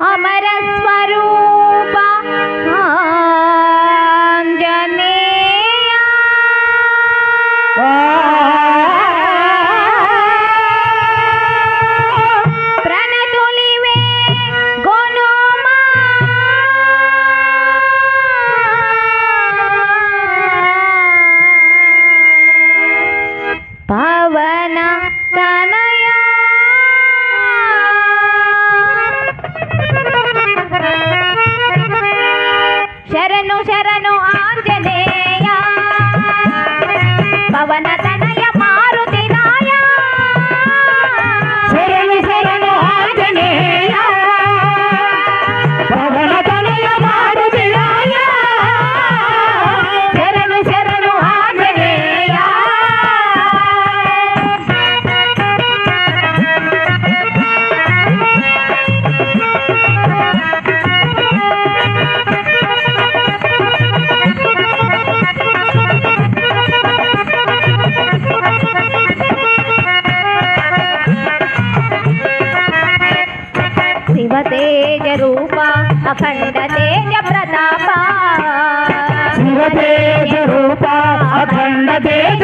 అమర స్వరూప పవన తన తేజ రూప అఖండ తేజ ప్రతాప. శివ తేజ రూప అఖండ తేజ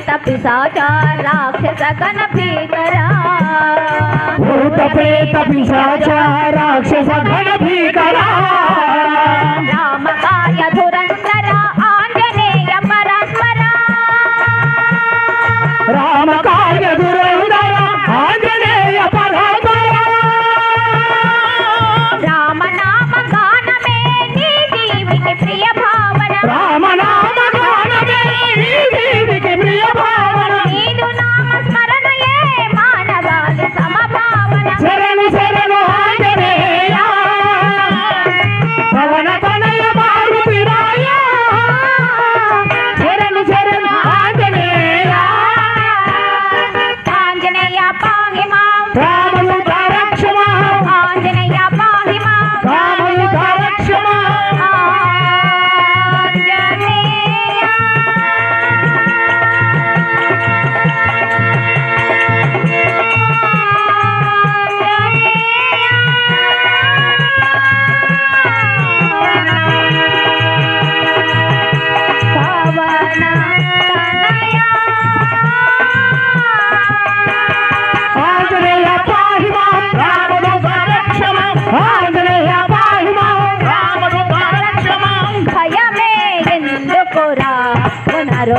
ప్రేత పిశాచ రాక్షస గణ భీకరా. భూత ప్రేత పిశాచ రాక్షస గణ భీకరా రామకాయ ధురంధర பாங்கி மாம். ராமனு பாரா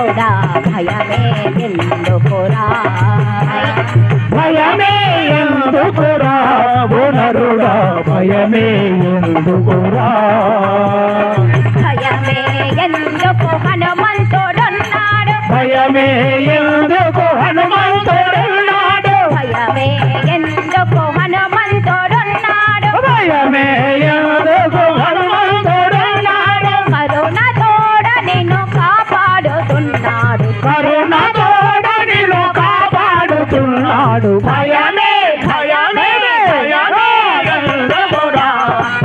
పునరుడా భయమే ఎందుకురా భయమే ఎందుకురా ఓనరుడా భయమే ఎందుకురా భయమే ఎందుకు హనుమంతుడున్నాడు. భయమే ఎందుకు కాపాడుతున్నాడు భయమే భయమే భయమే. ఎందుకురా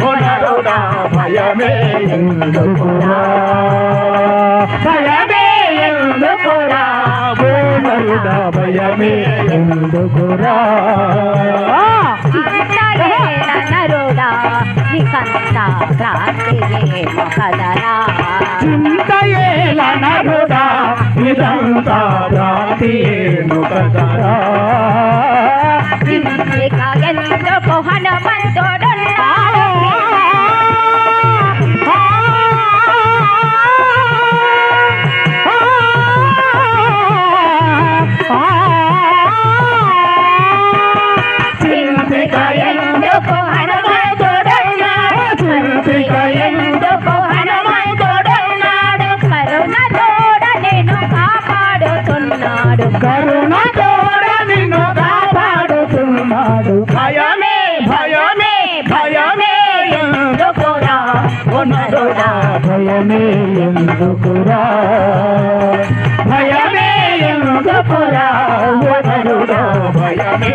ఓనరుడా భయమే. ఎందుకురా భయమే. ఎందుకురా ఓనరుడా భయమే ఎందుకురా చింతయేల నరుడా నికంత ఇదంతా భ్రాంతి ఏను కదరా నిన్నే కాగెందుకు హనుమంతుడు భయమే ఎందుకురా? భయమే ఎందుకురా? భయమే